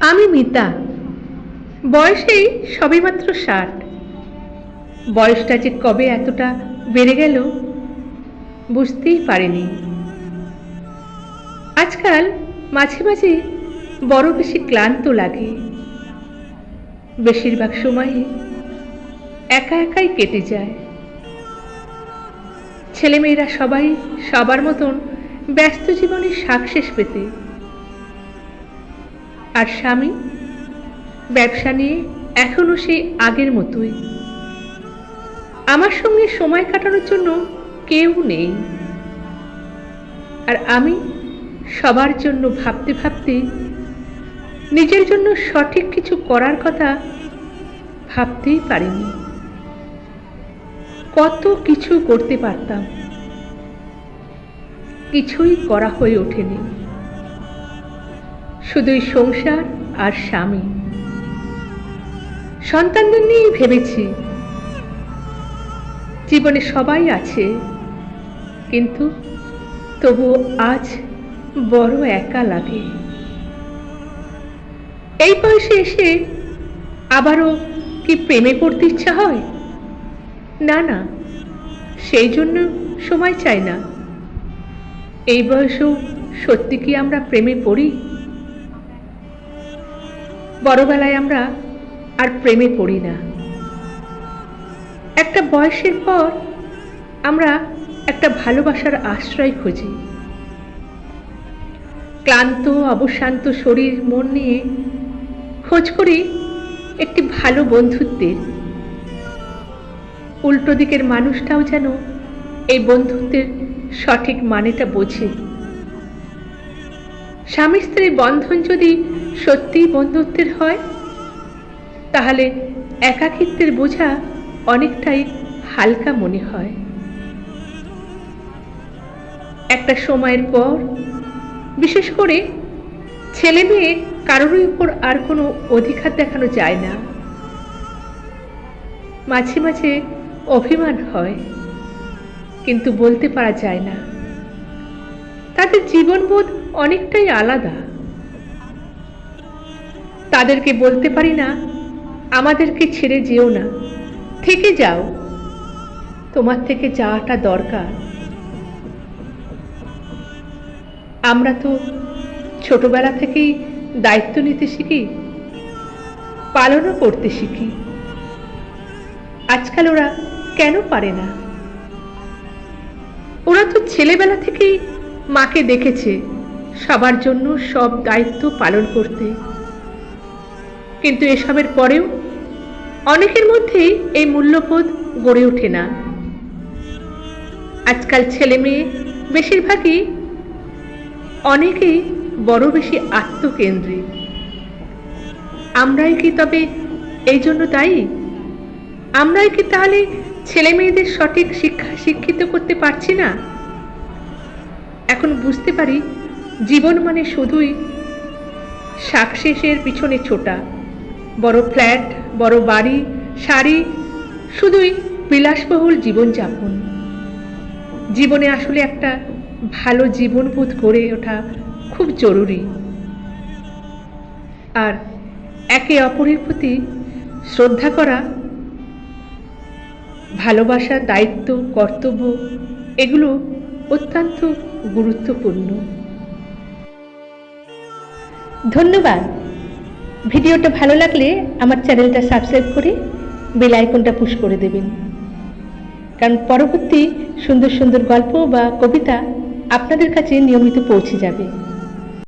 আমি মিতা। বয়সেই সবেমাত্র ষাট। বয়সটা যে কবে এতটা বেড়ে গেল, বুঝতেই পারিনি। আজকাল মাঝে মাঝে বড় বেশি ক্লান্ত লাগে। বেশিরভাগ সময়ই একা একাই কেটে যায়। ছেলেমেয়েরা সবাই সবার মতন ব্যস্ত জীবনে সাকসেস পেতে আর স্বামী? ব্যবসা নিয়ে এখনও সেই আগের মতোই। আমার সঙ্গে সময় কাটানোর জন্য কেউ নেই। আর আমি সবার জন্য ভাবতে ভাবতে নিজের জন্য সঠিক কিছু করার কথা ভাবতেই পারিনি। কত কিছু করতে পারতাম। কিছুই করা হয়ে ওঠেনি। শুধুই সংসার আর স্বামী। সন্তানদের নিয়েই ভেবেছি। জীবনে সবাই আছে, কিন্তু তবু আজ বড় একা লাগে। এই বয়সে এসে আবারও কি প্রেমে পড়তে ইচ্ছা হয়? না না, সেই জন্য সময় চাই না। এই বয়সেও সত্যি কি আমরা প্রেমে পড়ি? বড়বেলায় আমরা আর প্রেমে পড়ি না। একটা বয়সের পর আমরা একটা ভালোবাসার আশ্রয় খুঁজি। ক্লান্ত, অবশান্ত শরীর, মন নিয়ে খোঁজ করি একটি ভালো বন্ধুত্বের। উল্টো দিকের মানুষটাও যেন এই বন্ধুত্বের সঠিক মানেটা বোঝে। স্বামী স্ত্রীর বন্ধন যদি সত্যিই বন্ধুত্বের হয়, তাহলে একাকিত্বের বোঝা অনেকটাই হালকা মনে হয়। একটা সময়ের পর, বিশেষ করে ছেলে মেয়ে কারোর উপর আর কোনো অধিকার দেখানো যায় না। মাঝে মাঝে অভিমান হয়, কিন্তু বলতে পারা যায় না। তাদের জীবনবোধ অনেকটাই আলাদা। তাদেরকে বলতে পারি না, আমাদেরকে ছেড়ে যেও না। থেকে যাও। তোমার থেকে যাওয়াটা দরকার। আমরা তো ছোটবেলা থেকেই দায়িত্ব নিতে শিখি, পালনও করতে শিখি। আজকাল ওরা কেন পারে না? ওরা তো ছেলেবেলা থেকেই মাকে দেখেছে। সবার জন্য সব দায়িত্ব পালন করতে। কিন্তু এসবের পরেও অনেকের মধ্যেই এই মূল্যবোধ গড়ে ওঠে না। আজকাল ছেলে মেয়ে বেশিরভাগই অনেকেই বড় বেশি আত্মকেন্দ্রিক। আমরাই কি তবে এই জন্য দায়ী? আমরাই কি তাহলে ছেলে মেয়েদের সঠিক শিক্ষা শিক্ষিত করতে পারছি না? এখন বুঝতে পারি জীবন মানে শুধুই সাকসেসের পিছনে ছোটা। বড় ফ্ল্যাট, বড় বাড়ি, শাড়ি, শুধুই বিলাসবহুল জীবনযাপন। জীবনে আসলে একটা ভালো জীবনবোধ গড়ে ওঠা খুব জরুরি। আর একে অপরের প্রতি শ্রদ্ধা করা, ভালোবাসা, দায়িত্ব, কর্তব্য, এগুলো অত্যন্ত গুরুত্বপূর্ণ। ধন্যবাদ। ভিডিওটা ভালো লাগলে আমার চ্যানেলটা সাবস্ক্রাইব করে বেল আইকনটা পুশ করে দেবেন। কারণ পরবর্তী সুন্দর সুন্দর গল্প বা কবিতা আপনাদের কাছে নিয়মিত পৌঁছে যাবে।